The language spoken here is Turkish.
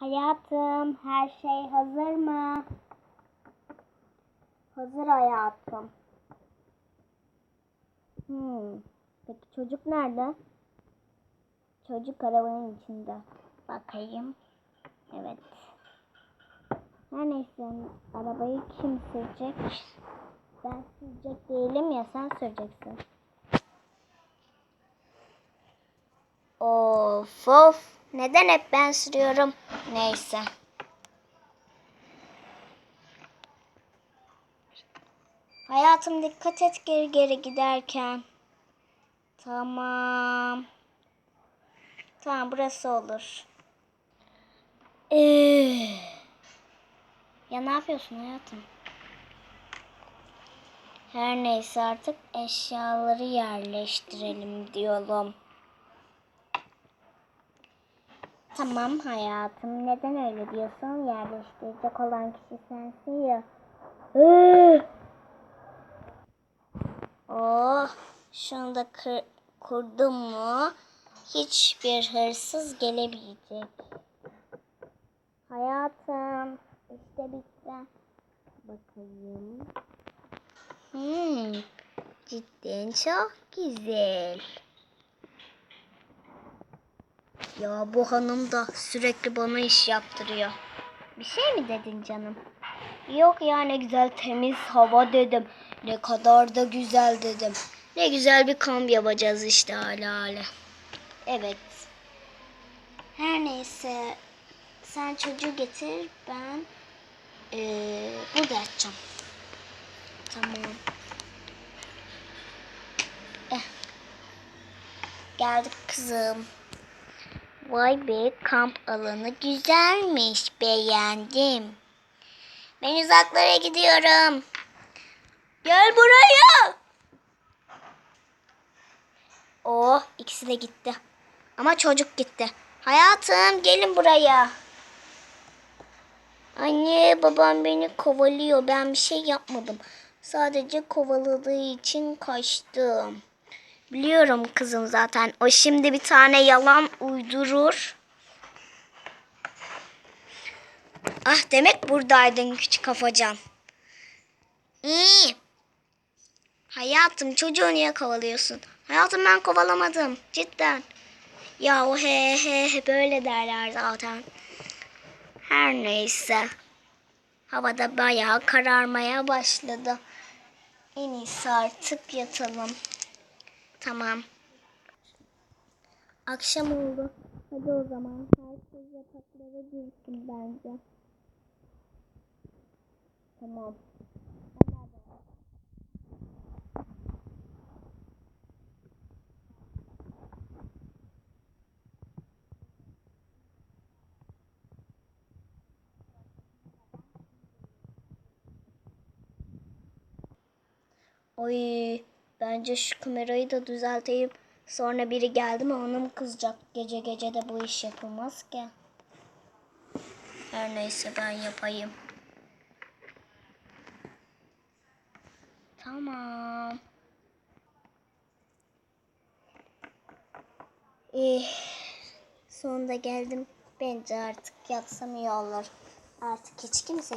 Hayatım, her şey hazır mı? Hazır hayatım. Hmm. Peki çocuk nerede? Çocuk arabanın içinde. Bakayım. Evet. Her neyse arabayı kim sürecek? Ben sürecek değilim ya sen süreceksin. Of of. Neden hep ben sürüyorum? Neyse. Hayatım dikkat et geri geri giderken. Tamam. Tamam burası olur. Ee, ya ne yapıyorsun hayatım? Her neyse artık eşyaları yerleştirelim diyorum. Tamam hayatım. Neden öyle diyorsun? Yerleştirecek olan kişi sensin ya. Oh, şunu da kır, kurdum mu hiçbir hırsız gelemeyecek. Hayatım, işte bitti. Bakayım. Hmm, cidden çok güzel. Ya bu hanım da sürekli bana iş yaptırıyor. Bir şey mi dedin canım? Yok ya ne güzel temiz hava dedim. Ne kadar da güzel dedim. Ne güzel bir kamp yapacağız işte hala hala. Evet. Her neyse sen çocuğu getir ben ee, burada yatacağım. Tamam. Eh. Geldik kızım. Vay be kamp alanı güzelmiş beğendim. Ben uzaklara gidiyorum. Gel buraya. Oh ikisi de gitti. Ama çocuk gitti. Hayatım gelin buraya. Anne babam beni kovalıyor. Ben bir şey yapmadım. Sadece kovaladığı için kaçtım. Biliyorum kızım zaten. O şimdi bir tane yalan uydurur. Ah demek buradaydın küçük kafacan. İyi. Hayatım çocuğu niye kovalıyorsun? Hayatım ben kovalamadım. Cidden. Ya o he he he böyle derler zaten. Her neyse. Havada bayağı kararmaya başladı. En iyisi artık yatalım. Tamam. Akşam oldu. Hadi o zaman herkes yataklara girsin bence. Tamam. Oy, bence şu kamerayı da düzelteyim. Sonra biri geldi mi ona mı kızacak? Gece gece de bu iş yapılmaz ki. Her neyse ben yapayım. Tamam. Eh, sonunda geldim. Bence artık yatsam iyi olur. Artık hiç kimse